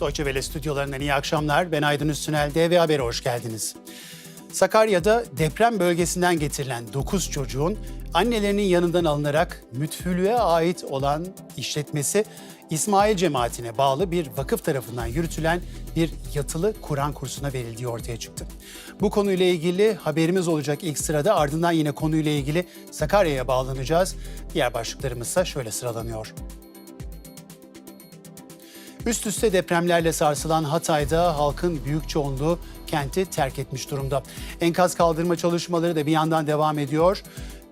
Deutsche Welle stüdyolarından iyi akşamlar. Ben Aydın Üstünel, DV Haber'e hoş geldiniz. Sakarya'da deprem bölgesinden getirilen 9 çocuğun annelerinin yanından alınarak mütfülüğe ait olan işletmesi İsmail cemaatine bağlı bir vakıf tarafından yürütülen bir yatılı Kur'an kursuna verildiği ortaya çıktı. Bu konuyla ilgili haberimiz olacak ilk sırada ardından yine konuyla ilgili Sakarya'ya bağlanacağız. Diğer başlıklarımız ise şöyle sıralanıyor. Üst üste depremlerle sarsılan Hatay'da halkın büyük çoğunluğu kenti terk etmiş durumda. Enkaz kaldırma çalışmaları da bir yandan devam ediyor.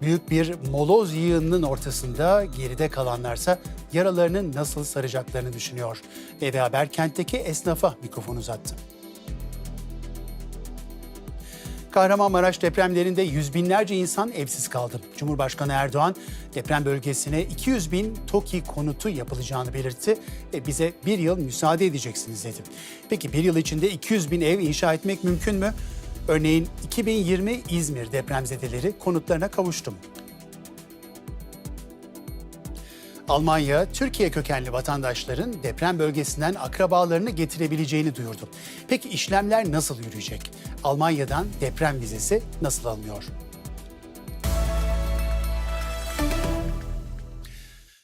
Büyük bir moloz yığınının ortasında geride kalanlarsa yaralarını nasıl saracaklarını düşünüyor. Eve Haber kentteki esnafa mikrofon uzattı. Kahramanmaraş depremlerinde yüz binlerce insan evsiz kaldı. Cumhurbaşkanı Erdoğan deprem bölgesine 200 bin TOKİ konutu yapılacağını belirtti ve bize bir yıl müsaade edeceksiniz dedi. Peki bir yıl içinde 200 bin ev inşa etmek mümkün mü? Örneğin 2020 İzmir depremzedeleri konutlarına kavuştu mu? Almanya, Türkiye kökenli vatandaşların deprem bölgesinden akrabalarını getirebileceğini duyurdu. Peki işlemler nasıl yürüyecek? Almanya'dan deprem vizesi nasıl alınıyor?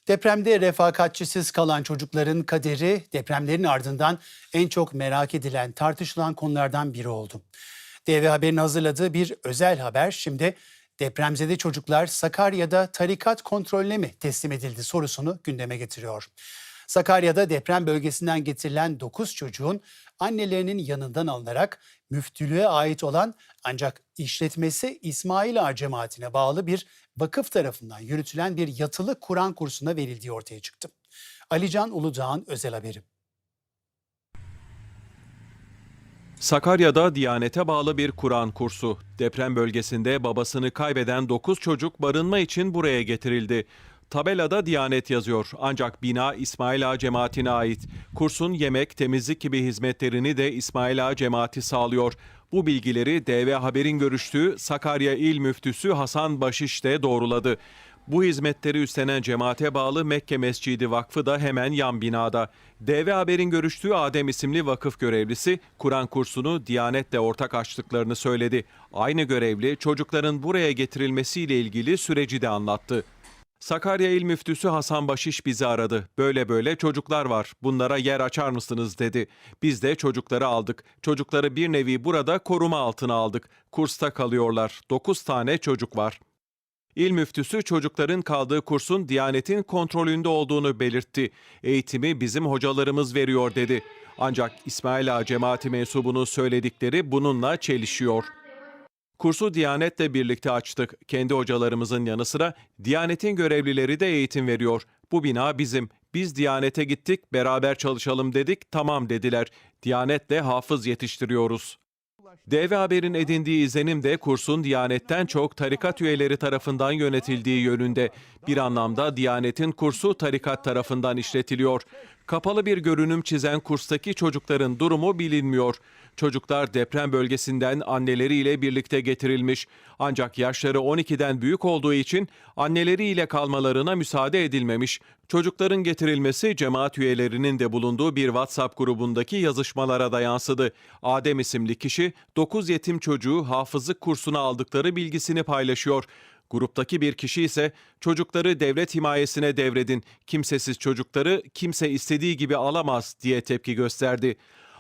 Depremde refakatçisiz kalan çocukların kaderi depremlerin ardından en çok merak edilen, tartışılan konulardan biri oldu. DV Haber'in hazırladığı bir özel haber şimdi depremzede çocuklar Sakarya'da tarikat kontrolüne mi teslim edildi sorusunu gündeme getiriyor. Sakarya'da deprem bölgesinden getirilen 9 çocuğun annelerinin yanından alınarak müftülüğe ait olan ancak işletmesi İsmail Ağa cemaatine bağlı bir vakıf tarafından yürütülen bir yatılı Kur'an kursuna verildiği ortaya çıktı. Alican Uludağ'ın özel haberi. Sakarya'da Diyanet'e bağlı bir Kur'an kursu. Deprem bölgesinde babasını kaybeden 9 çocuk barınma için buraya getirildi. Tabelada Diyanet yazıyor ancak bina İsmail Ağa cemaatine ait. Kursun yemek, temizlik gibi hizmetlerini de İsmail Ağa cemaati sağlıyor. Bu bilgileri DV Haber'in görüştüğü Sakarya İl Müftüsü Hasan Başiş de doğruladı. Bu hizmetleri üstlenen cemaate bağlı Mekke Mescidi Vakfı da hemen yan binada. DV Haber'in görüştüğü Adem isimli vakıf görevlisi Kur'an kursunu Diyanet'le ortak açtıklarını söyledi. Aynı görevli çocukların buraya getirilmesiyle ilgili süreci de anlattı. Sakarya İl Müftüsü Hasan Başiş bizi aradı. Böyle böyle çocuklar var. Bunlara yer açar mısınız dedi. Biz de çocukları aldık. Çocukları bir nevi burada koruma altına aldık. Kursta kalıyorlar. 9 tane çocuk var. İl müftüsü çocukların kaldığı kursun Diyanet'in kontrolünde olduğunu belirtti. Eğitimi bizim hocalarımız veriyor dedi. Ancak İsmail Ağa cemaati mensubunun söyledikleri bununla çelişiyor. Kursu Diyanet'le birlikte açtık. Kendi hocalarımızın yanı sıra Diyanet'in görevlileri de eğitim veriyor. Bu bina bizim. Biz Diyanet'e gittik, beraber çalışalım dedik, tamam dediler. Diyanet'le hafız yetiştiriyoruz. DV Haber'in edindiği izlenim de kursun Diyanet'ten çok tarikat üyeleri tarafından yönetildiği yönünde. Bir anlamda Diyanet'in kursu tarikat tarafından işletiliyor. Kapalı bir görünüm çizen kurstaki çocukların durumu bilinmiyor. Çocuklar deprem bölgesinden anneleriyle birlikte getirilmiş. Ancak yaşları 12'den büyük olduğu için anneleriyle kalmalarına müsaade edilmemiş. Çocukların getirilmesi cemaat üyelerinin de bulunduğu bir WhatsApp grubundaki yazışmalara da yansıdı. Adem isimli kişi 9 yetim çocuğu hafızlık kursuna aldıkları bilgisini paylaşıyor. Gruptaki bir kişi ise çocukları devlet himayesine devredin, kimsesiz çocukları kimse istediği gibi alamaz diye tepki gösterdi.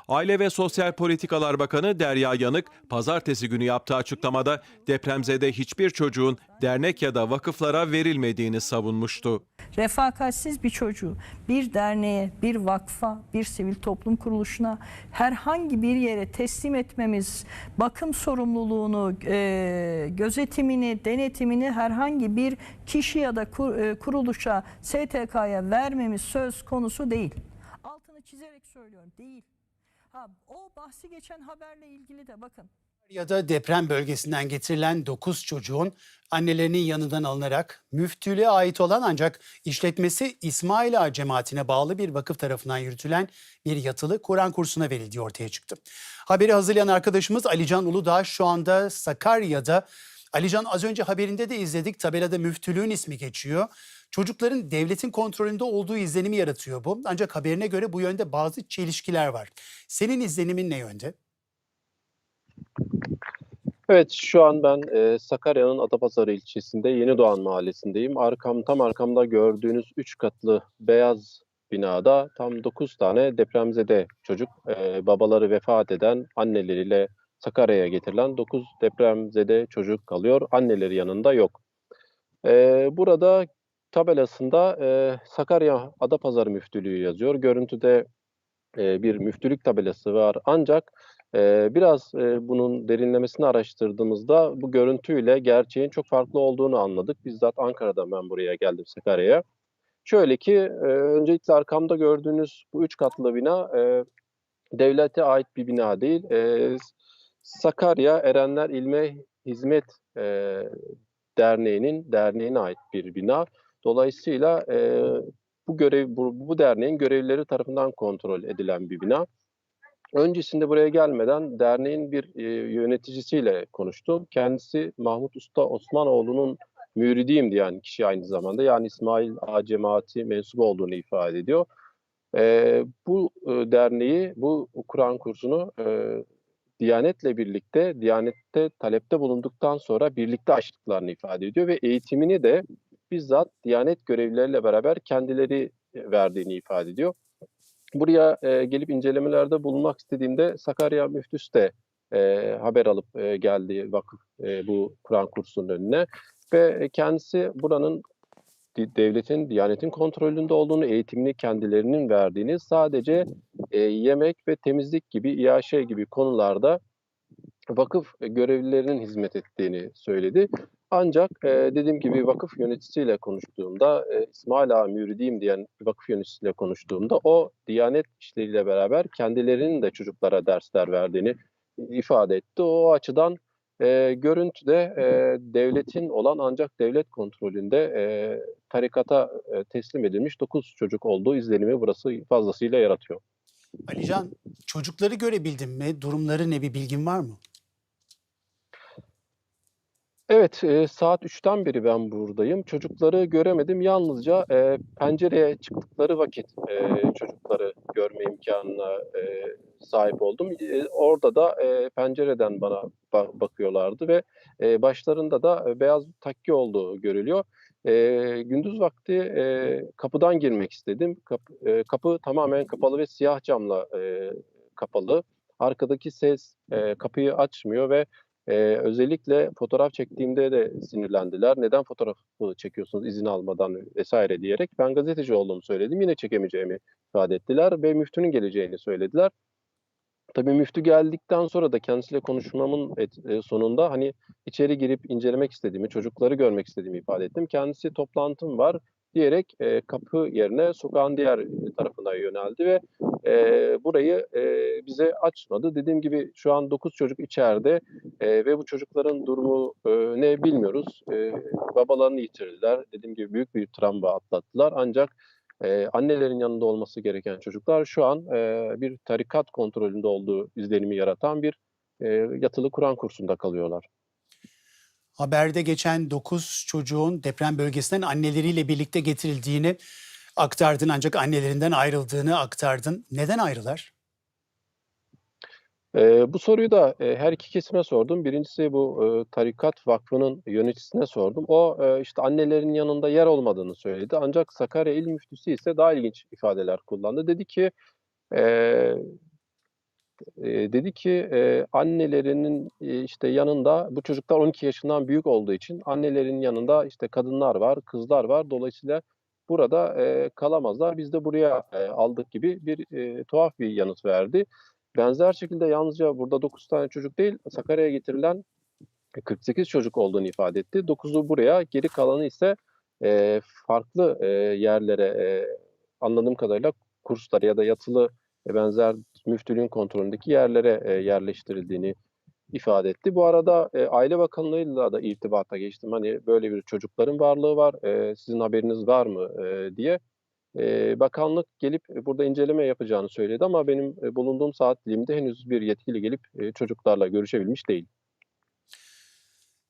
Aile ve Sosyal Politikalar Bakanı Derya Yanık, pazartesi günü yaptığı açıklamada depremzede hiçbir çocuğun dernek ya da vakıflara verilmediğini savunmuştu. refakatsiz bir çocuğu bir derneğe, bir vakfa, bir sivil toplum kuruluşuna herhangi bir yere teslim etmemiz, bakım sorumluluğunu, e, gözetimini, denetimini herhangi bir kişi ya da e, kuruluşa, STK'ya vermemiz söz konusu değil. Altını çizerek söylüyorum, değil. Ha, o bahsi geçen haberle ilgili de bakın. Ya da deprem bölgesinden getirilen 9 çocuğun annelerinin yanından alınarak müftülüğe ait olan ancak işletmesi İsmail Ağa cemaatine bağlı bir vakıf tarafından yürütülen bir yatılı Kur'an kursuna verildiği ortaya çıktı. Haberi hazırlayan arkadaşımız Alican Uludağ şu anda Sakarya'da. Alican az önce haberinde de izledik tabelada müftülüğün ismi geçiyor. Çocukların devletin kontrolünde olduğu izlenimi yaratıyor bu. Ancak haberine göre bu yönde bazı çelişkiler var. Senin izlenimin ne yönde? Evet, şu an ben e, Sakarya'nın Adapazarı ilçesinde Yenidoğan mahallesindeyim. Arkam, tam arkamda gördüğünüz 3 katlı beyaz binada tam 9 tane depremzede çocuk, e, babaları vefat eden anneleriyle Sakarya'ya getirilen 9 depremzede çocuk kalıyor. Anneleri yanında yok. E, burada tabelasında e, Sakarya Adapazarı Müftülüğü yazıyor. Görüntüde e, bir müftülük tabelası var. Ancak e, biraz e, bunun derinlemesini araştırdığımızda bu görüntüyle gerçeğin çok farklı olduğunu anladık. Bizzat Ankara'dan ben buraya geldim Sakarya'ya. Şöyle ki e, öncelikle arkamda gördüğünüz bu üç katlı bina e, devlete ait bir bina değil. E, Sakarya Erenler İlme Hizmet e, Derneği'nin derneğine ait bir bina. Dolayısıyla e, bu görev bu, bu derneğin görevlileri tarafından kontrol edilen bir bina. Öncesinde buraya gelmeden derneğin bir e, yöneticisiyle konuştum. Kendisi Mahmut Usta Osmanoğlu'nun müridiyim diyen kişi aynı zamanda. Yani İsmail A cemaati mensubu olduğunu ifade ediyor. E, bu e, derneği, bu Kur'an kursunu e, Diyanet'le birlikte, Diyanet'te talepte bulunduktan sonra birlikte açtıklarını ifade ediyor ve eğitimini de bizzat Diyanet görevlileriyle beraber kendileri e, verdiğini ifade ediyor. Buraya e, gelip incelemelerde bulunmak istediğimde Sakarya Müftüsü de e, haber alıp e, geldi vakıf e, bu Kur'an kursunun önüne ve kendisi buranın devletin, diyanetin kontrolünde olduğunu, eğitimini kendilerinin verdiğini, sadece e, yemek ve temizlik gibi, iaşe gibi konularda vakıf görevlilerinin hizmet ettiğini söyledi. Ancak e, dediğim gibi vakıf yöneticisiyle konuştuğumda, e, İsmail Ağa müridiyim diyen vakıf yöneticisiyle konuştuğumda o Diyanet işleriyle beraber kendilerinin de çocuklara dersler verdiğini ifade etti. O açıdan e, görüntüde e, devletin olan ancak devlet kontrolünde e, tarikata e, teslim edilmiş 9 çocuk olduğu izlenimi burası fazlasıyla yaratıyor. Alican, çocukları görebildin mi? Durumları ne bir bilgin var mı? Evet, eee, saat 3'ten beri ben buradayım. Çocukları göremedim. Yalnızca, eee, pencereye çıktıkları vakit, eee, çocukları görme imkânına, eee, sahip oldum. Eee, orada da, eee, pencereden bana ba bakıyorlardı ve, eee, başlarında da, eee, beyaz bir takke olduğu görülüyor. Eee, gündüz vakti, eee, kapıdan girmek istedim. Kapı eee, kapı tamamen kapalı ve siyah camla, eee, kapalı. Arkadaki ses, eee, kapıyı açmıyor ve Eee, özellikle fotoğraf çektiğimde de sinirlendiler. "Neden fotoğrafı çekiyorsunuz izin almadan?" vs. diyerek ben gazeteci olduğumu söyledim. Yine çekemeyeceğimi ifade ettiler ve müftünün geleceğini söylediler. Tabii müftü geldikten sonra da kendisiyle konuşmamın et eee, sonunda, hani, içeri girip incelemek istediğimi, çocukları görmek istediğimi ifade ettim. Kendisi "Toplantım var." Diyerek, eee, kapı yerine sokağın diğer, eee, tarafına yöneldi ve, eee, burayı, eee, bize açmadı. Dediğim gibi şu an 9 çocuk içeride, eee, ve bu çocukların durumu, eee, ne bilmiyoruz. Eee, babalarını yitirdiler. Dediğim gibi büyük bir travma atlattılar ancak, eee, annelerin yanında olması gereken çocuklar şu an, eee, bir tarikat kontrolünde olduğu izlenimi yaratan bir, eee, yatılı Kur'an kursunda kalıyorlar. Haberde geçen 9 çocuğun deprem bölgesinden anneleriyle birlikte getirildiğini aktardın ancak annelerinden ayrıldığını aktardın. Neden ayrılar? Eee, bu soruyu da, eee, her iki kesime sordum. Birincisi bu, ııı, tarikat vakfının yöneticisine sordum. O, eee, işte, annelerin yanında yer olmadığını söyledi. Ancak Sakarya İl Müftüsü ise daha ilginç ifadeler kullandı. Dedi ki, eee, dedi ki, eee, annelerinin, işte, yanında bu çocuklar 12 yaşından büyük olduğu için annelerin yanında, işte, kadınlar var, kızlar var. Dolayısıyla burada, eee, kalamazlar. Biz de buraya, eee, aldık gibi bir, eee, tuhaf bir yanıt verdi. Benzer şekilde yalnızca burada 9 tane çocuk değil, Sakarya'ya getirilen 48 çocuk olduğunu ifade etti. 9'u buraya, geri kalanı ise, eee, farklı, eee, yerlere, eee, anladığım kadarıyla kurslara ya da yatılı ve benzer müftülüğün kontrolündeki yerlere, eee, yerleştirildiğini ifade etti. Bu arada, eee, Aile Bakanlığı'yla da irtibata geçtim. Hani, böyle bir çocukların varlığı var, eee, sizin haberiniz var mı, eee, diye. Eee, bakanlık gelip burada inceleme yapacağını söyledi ama benim, eee, bulunduğum saat diliminde henüz bir yetkili gelip, eee, çocuklarla görüşebilmiş değil.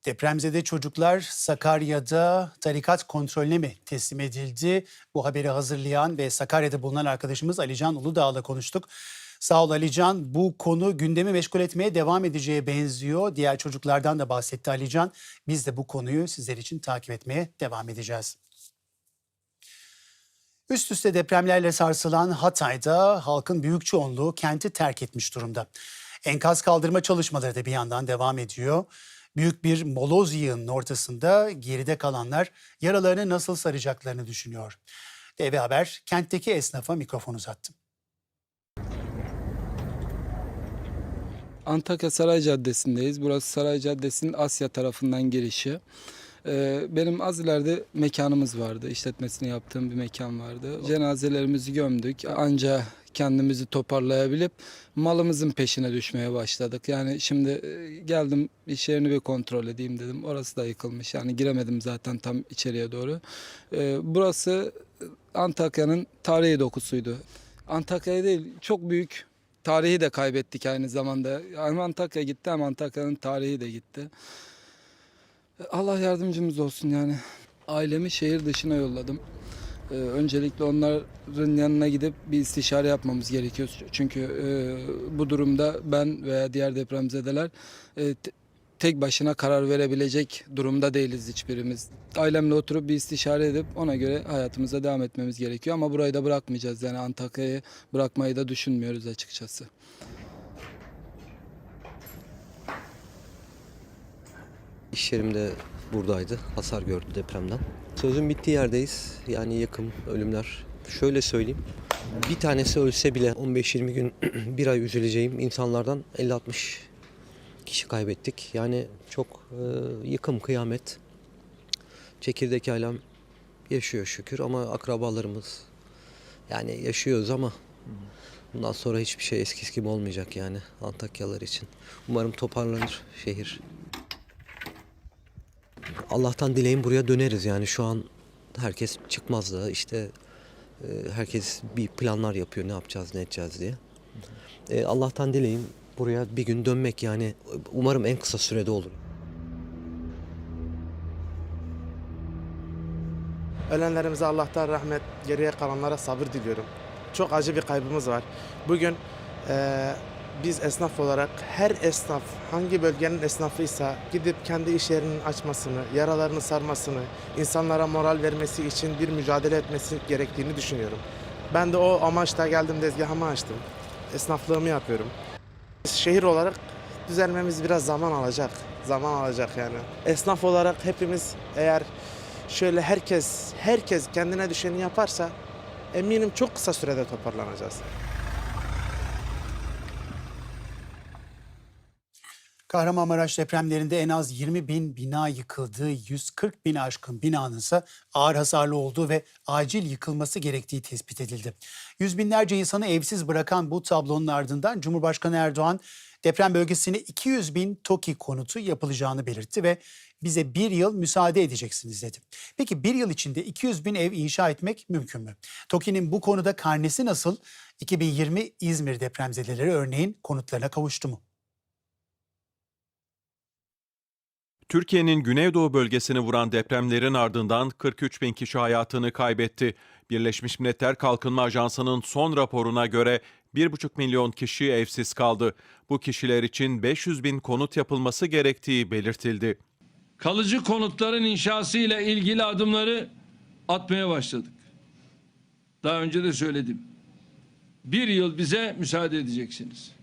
Depremzede çocuklar Sakarya'da tarikat kontrolüne mi teslim edildi? Bu haberi hazırlayan ve Sakarya'da bulunan arkadaşımız Alican Uludağ'la konuştuk. Sağ ol Alican. Bu konu gündemi meşgul etmeye devam edeceğe benziyor. Diğer çocuklardan da bahsetti Alican. Biz de bu konuyu sizler için takip etmeye devam edeceğiz. Üst üste depremlerle sarsılan Hatay'da halkın büyük çoğunluğu kenti terk etmiş durumda. Enkaz kaldırma çalışmaları da bir yandan devam ediyor. Büyük bir moloz yığının ortasında geride kalanlar yaralarını nasıl saracaklarını düşünüyor. TV Haber kentteki esnafa mikrofon uzattı. Antakya Saray Caddesi'ndeyiz. Burası Saray Caddesi'nin Asya tarafından girişi. Ee, benim az ileride mekanımız vardı. İşletmesini yaptığım bir mekan vardı. Cenazelerimizi gömdük. Anca kendimizi toparlayabilip malımızın peşine düşmeye başladık. Yani şimdi e, geldim iş yerini bir kontrol edeyim dedim. Orası da yıkılmış. Yani giremedim zaten tam içeriye doğru. Ee, burası Antakya'nın tarihi dokusuydu. Antakya'ya değil çok büyük tarihi de kaybettik aynı zamanda. Hem Antakya gitti hem Antakya'nın tarihi de gitti. Allah yardımcımız olsun yani. Ailemi şehir dışına yolladım. Ee, öncelikle onların yanına gidip bir istişare yapmamız gerekiyor. Çünkü e, bu durumda ben veya diğer depremzedeler e, tek başına karar verebilecek durumda değiliz hiçbirimiz. Ailemle oturup bir istişare edip ona göre hayatımıza devam etmemiz gerekiyor. Ama burayı da bırakmayacağız. Yani Antakya'yı bırakmayı da düşünmüyoruz açıkçası. İş yerim de buradaydı. Hasar gördü depremden. Sözün bittiği yerdeyiz. Yani yakım, ölümler. Şöyle söyleyeyim. Bir tanesi ölse bile 15-20 gün bir ay üzüleceğim insanlardan 50-60 kişi kaybettik. Yani çok e, yıkım, kıyamet. Çekirdek ailem yaşıyor şükür ama akrabalarımız yani yaşıyoruz ama bundan sonra hiçbir şey eskisi gibi olmayacak yani Antakyalılar için. Umarım toparlanır şehir. Allah'tan dileğim buraya döneriz yani şu an herkes çıkmazdı işte e, herkes bir planlar yapıyor ne yapacağız ne edeceğiz diye. E, Allah'tan dileğim buraya bir gün dönmek yani umarım en kısa sürede olur. Ölenlerimize Allah'tan rahmet, geriye kalanlara sabır diliyorum. Çok acı bir kaybımız var. Bugün eee, biz esnaf olarak her esnaf hangi bölgenin esnafıysa gidip kendi iş yerinin açmasını, yaralarını sarmasını, insanlara moral vermesi için bir mücadele etmesi gerektiğini düşünüyorum. Ben de o amaçla geldim tezgahımı açtım. Esnaflığımı yapıyorum. Şehir olarak düzelmemiz biraz zaman alacak. Zaman alacak yani. Esnaf olarak hepimiz eğer şöyle herkes herkes kendine düşeni yaparsa eminim çok kısa sürede toparlanacağız. Kahramanmaraş depremlerinde en az 20 bin bina yıkıldı, 140 bin aşkın binanın ise ağır hasarlı olduğu ve acil yıkılması gerektiği tespit edildi. Yüz binlerce insanı evsiz bırakan bu tablonun ardından Cumhurbaşkanı Erdoğan deprem bölgesine 200 bin TOKİ konutu yapılacağını belirtti ve bize bir yıl müsaade edeceksiniz dedi. Peki bir yıl içinde 200 bin ev inşa etmek mümkün mü? TOKİ'nin bu konuda karnesi nasıl? 2020 İzmir depremzedeleri örneğin konutlarına kavuştu mu? Türkiye'nin Güneydoğu bölgesini vuran depremlerin ardından 43 bin kişi hayatını kaybetti. Birleşmiş Milletler Kalkınma Ajansı'nın son raporuna göre 1,5 milyon kişi evsiz kaldı. Bu kişiler için 500 bin konut yapılması gerektiği belirtildi. kalıcı konutların inşası ile ilgili adımları atmaya başladık. Daha önce de söyledim. Bir yıl bize müsaade edeceksiniz.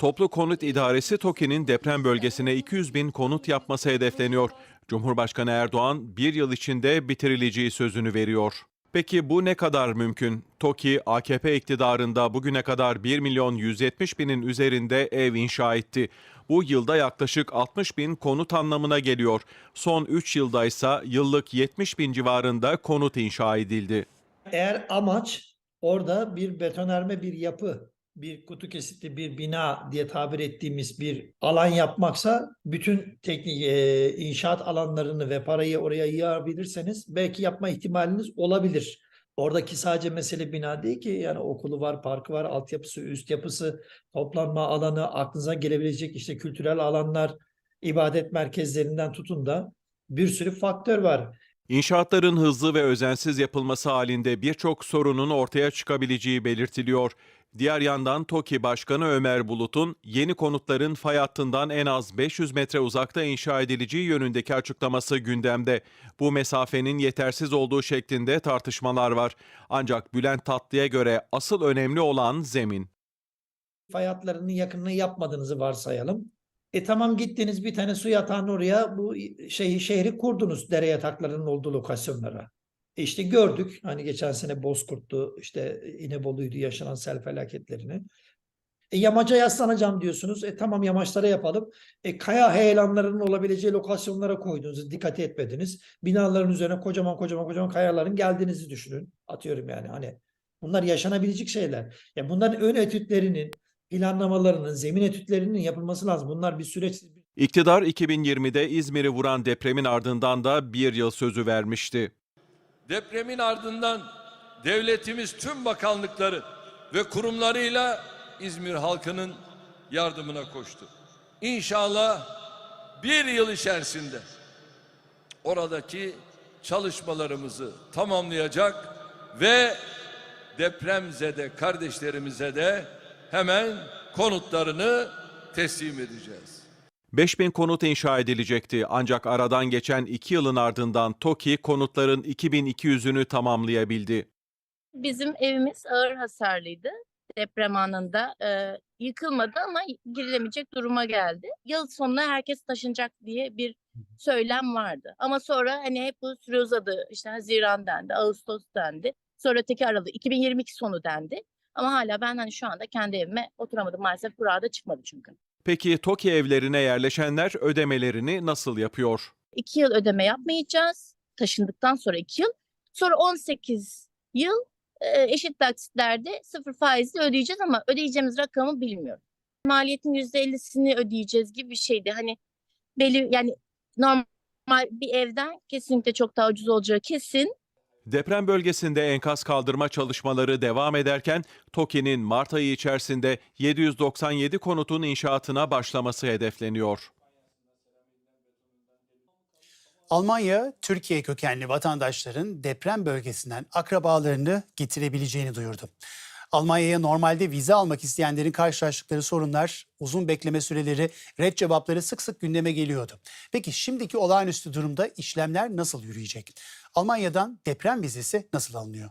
Toplu Konut İdaresi TOKİ'nin deprem bölgesine 200 bin konut yapması hedefleniyor. Cumhurbaşkanı Erdoğan bir yıl içinde bitirileceği sözünü veriyor. Peki bu ne kadar mümkün? TOKİ, AKP iktidarında bugüne kadar 1 milyon 170 binin üzerinde ev inşa etti. Bu yılda yaklaşık 60 bin konut anlamına geliyor. Son 3 yılda ise yıllık 70 bin civarında konut inşa edildi. Eğer amaç orada bir betonarme bir yapı, bir kutu kesitli bir bina diye tabir ettiğimiz bir alan yapmaksa bütün teknik e, inşaat alanlarını ve parayı oraya yığabilirseniz belki yapma ihtimaliniz olabilir. Oradaki sadece mesele bina değil ki yani okulu var, parkı var, altyapısı, üst yapısı, toplanma alanı, aklınıza gelebilecek işte kültürel alanlar, ibadet merkezlerinden tutun da bir sürü faktör var. İnşaatların hızlı ve özensiz yapılması halinde birçok sorunun ortaya çıkabileceği belirtiliyor. Diğer yandan TOKİ Başkanı Ömer Bulut'un yeni konutların fay hattından en az 500 metre uzakta inşa edileceği yönündeki açıklaması gündemde. Bu mesafenin yetersiz olduğu şeklinde tartışmalar var. Ancak Bülent Tatlı'ya göre asıl önemli olan zemin. Fay hatlarının yakınını yapmadığınızı varsayalım. E tamam gittiniz bir tane su yatağının oraya bu şeyi şehri kurdunuz dere yataklarının olduğu lokasyonlara. E işte gördük hani geçen sene Bozkurt'tu işte İnebolu'ydu yaşanan sel felaketlerini. E yamaca yaslanacağım diyorsunuz. E tamam yamaçlara yapalım. E kaya heyelanlarının olabileceği lokasyonlara koydunuz. Dikkat etmediniz. Binaların üzerine kocaman kocaman kocaman kayaların geldiğinizi düşünün. Atıyorum yani hani. Bunlar yaşanabilecek şeyler. Ya bunların ön etütlerinin, planlamalarının, zemin etütlerinin yapılması lazım. Bunlar bir süreç. İktidar 2020'de İzmir'i vuran depremin ardından da bir yıl sözü vermişti. Depremin ardından devletimiz tüm bakanlıkları ve kurumlarıyla İzmir halkının yardımına koştu. İnşallah bir yıl içerisinde oradaki çalışmalarımızı tamamlayacak ve depremzede kardeşlerimize de hemen konutlarını teslim edeceğiz. 5000 konut inşa edilecekti ancak aradan geçen 2 yılın ardından TOKİ konutların 2200'ünü tamamlayabildi. Bizim evimiz ağır hasarlıydı. Deprem anında e, yıkılmadı ama girilemeyecek duruma geldi. Yıl sonuna herkes taşınacak diye bir söylem vardı. Ama sonra hani hep bu süre uzadı. İşte Haziran dendi, Ağustos dendi. Sonra öteki Aralık 2022 sonu dendi. Ama hala ben hani şu anda kendi evime oturamadım maalesef. Burada çıkmadı çünkü. Peki TOKİ evlerine yerleşenler ödemelerini nasıl yapıyor? 2 yıl ödeme yapmayacağız. Taşındıktan sonra 2 yıl. Sonra 18 yıl e, eşit taksitlerde sıfır faizle ödeyeceğiz ama ödeyeceğimiz rakamı bilmiyorum. Maliyetin %50'sini ödeyeceğiz gibi bir şeydi. Hani belli yani normal bir evden kesinlikle çok daha ucuz olacağı kesin. Deprem bölgesinde enkaz kaldırma çalışmaları devam ederken TOKİ'nin Mart ayı içerisinde 797 konutun inşaatına başlaması hedefleniyor. Almanya, Türkiye kökenli vatandaşların deprem bölgesinden akrabalarını getirebileceğini duyurdu. Almanya'ya normalde vize almak isteyenlerin karşılaştıkları sorunlar, uzun bekleme süreleri, red cevapları sık sık gündeme geliyordu. Peki şimdiki olağanüstü durumda işlemler nasıl yürüyecek? Almanya'dan deprem vizesi nasıl alınıyor?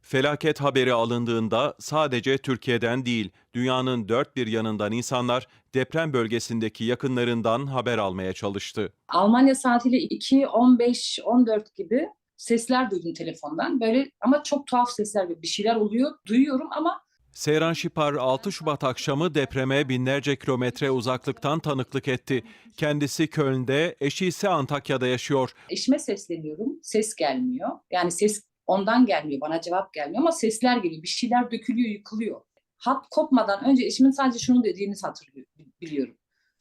Felaket haberi alındığında sadece Türkiye'den değil, dünyanın dört bir yanından insanlar deprem bölgesindeki yakınlarından haber almaya çalıştı. Almanya saatiyle 2, 15, 14 gibi sesler duydum telefondan. Böyle ama çok tuhaf sesler ve bir şeyler oluyor. Duyuyorum ama Seyran Şipar 6 Şubat akşamı depreme binlerce kilometre uzaklıktan tanıklık etti. Kendisi Köln'de, eşi ise Antakya'da yaşıyor. eşime sesleniyorum. Ses gelmiyor. Yani ses ondan gelmiyor. Bana cevap gelmiyor ama sesler geliyor. Bir şeyler dökülüyor, yıkılıyor. Hat kopmadan önce eşimin sadece şunu dediğini hatırlıyorum, biliyorum.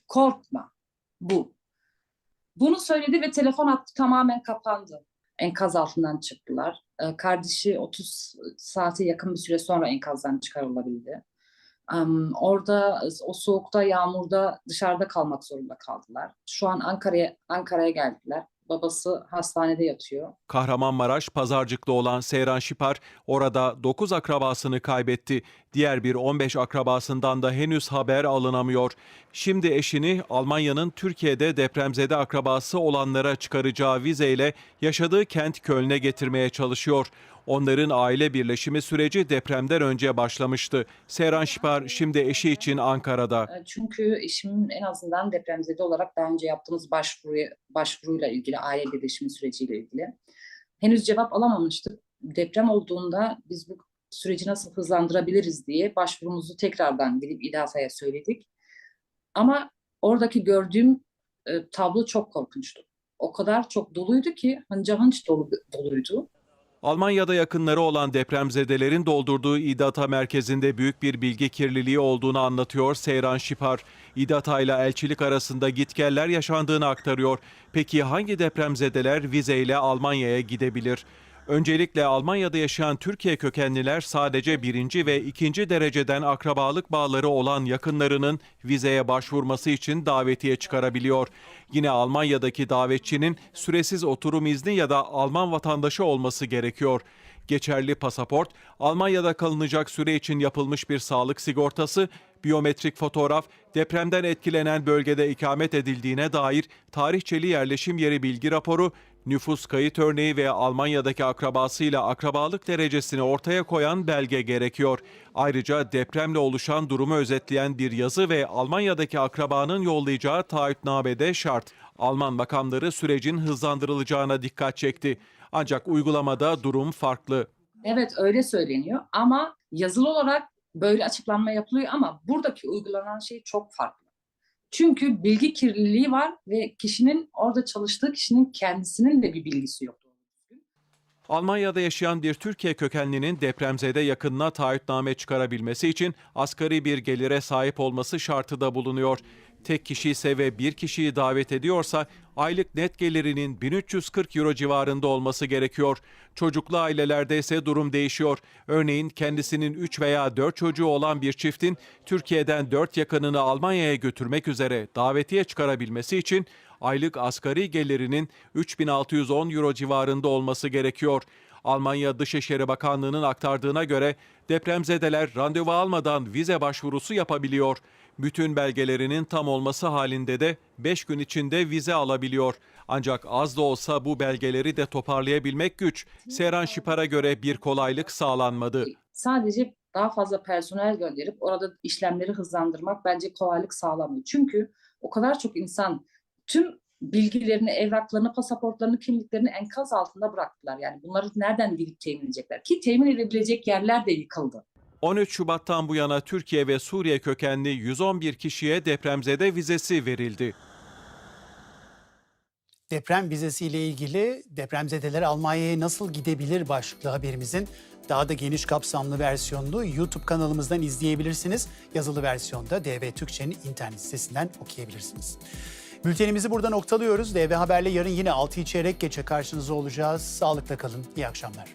Korkma. Bu. Bunu söyledi ve telefon hattı tamamen kapandı. Enkaz altından çıktılar. Ee, Kardeşi 30 saate yakın bir süre sonra enkazdan çıkarılabildi. Am, Orada o soğukta, yağmurda dışarıda kalmak zorunda kaldılar. Şu an Ankara'ya Ankara'ya geldiler. Babası hastanede yatıyor. Kahramanmaraş Pazarcık'ta olan Seyran Şipar orada 9 akrabasını kaybetti. Diğer bir 15 akrabasından da henüz haber alınamıyor. Şimdi eşini Almanya'nın Türkiye'de depremzede akrabası olanlara çıkaracağı vizeyle yaşadığı kent Köln'e getirmeye çalışıyor. Onların aile birleşimi süreci depremden önce başlamıştı. Seyran Şipar şimdi eşi için Ankara'da. E, Çünkü eşimin en azından depremzede olarak daha önce yaptığımız başvuruya, başvuruyla ilgili, aile birleşimi süreciyle ilgili henüz cevap alamamıştık. Deprem olduğunda biz bu süreci nasıl hızlandırabiliriz diye başvurumuzu tekrardan gidip İDAFA'ya söyledik. Ama oradaki gördüğüm e, tablo çok korkunçtu. O kadar çok doluydu ki hınca hınç dolu, doluydu. Almanya'da yakınları olan depremzedelerin doldurduğu İDATA merkezinde büyük bir bilgi kirliliği olduğunu anlatıyor Seyran Şipar. İDATA ile elçilik arasında gitgeller yaşandığını aktarıyor. Peki hangi depremzedeler vizeyle Almanya'ya gidebilir? Öncelikle Almanya'da yaşayan Türkiye kökenliler sadece birinci ve ikinci dereceden akrabalık bağları olan yakınlarının vizeye başvurması için davetiye çıkarabiliyor. Yine Almanya'daki davetçinin süresiz oturum izni ya da Alman vatandaşı olması gerekiyor. Geçerli pasaport, Almanya'da kalınacak süre için yapılmış bir sağlık sigortası, biyometrik fotoğraf, depremden etkilenen bölgede ikamet edildiğine dair tarihçeli yerleşim yeri bilgi raporu, nüfus kayıt örneği ve Almanya'daki akrabasıyla akrabalık derecesini ortaya koyan belge gerekiyor. Ayrıca depremle oluşan durumu özetleyen bir yazı ve Almanya'daki akrabanın yollayacağı taahhütnamede şart. Alman makamları sürecin hızlandırılacağına dikkat çekti. Ancak uygulamada durum farklı. Evet öyle söyleniyor ama yazılı olarak böyle açıklanma yapılıyor ama buradaki uygulanan şey çok farklı. Çünkü bilgi kirliliği var ve kişinin orada çalıştığı kişinin kendisinin de bir bilgisi yok. Almanya'da yaşayan bir Türkiye kökenlinin depremzede yakınına taahhütname çıkarabilmesi için asgari bir gelire sahip olması şartı da bulunuyor. Tek kişi ise ve bir kişiyi davet ediyorsa aylık net gelirinin 1340 euro civarında olması gerekiyor. Çocuklu ailelerde ise durum değişiyor. Örneğin kendisinin 3 veya 4 çocuğu olan bir çiftin Türkiye'den 4 yakınını Almanya'ya götürmek üzere davetiye çıkarabilmesi için aylık asgari gelirinin 3610 euro civarında olması gerekiyor. Almanya Dışişleri Bakanlığı'nın aktardığına göre depremzedeler randevu almadan vize başvurusu yapabiliyor. Bütün belgelerinin tam olması halinde de 5 gün içinde vize alabiliyor. Ancak az da olsa bu belgeleri de toparlayabilmek güç. Seyran Şipar'a göre bir kolaylık sağlanmadı. Sadece daha fazla personel gönderip orada işlemleri hızlandırmak bence kolaylık sağlamıyor. Çünkü o kadar çok insan tüm bilgilerini, evraklarını, pasaportlarını, kimliklerini enkaz altında bıraktılar. Yani bunları nereden gidip temin edecekler? Ki temin edebilecek yerler de yıkıldı. 13 Şubat'tan bu yana Türkiye ve Suriye kökenli 111 kişiye depremzede vizesi verildi. Deprem vizesiyle ilgili depremzedeler Almanya'ya nasıl gidebilir başlıklı haberimizin daha da geniş kapsamlı versiyonunu YouTube kanalımızdan izleyebilirsiniz. Yazılı versiyonda DV Türkçe'nin internet sitesinden okuyabilirsiniz. Bültenimizi burada noktalıyoruz. DV Haber'le yarın yine 6 çeyrek geçe karşınızda olacağız. Sağlıkla kalın. İyi akşamlar.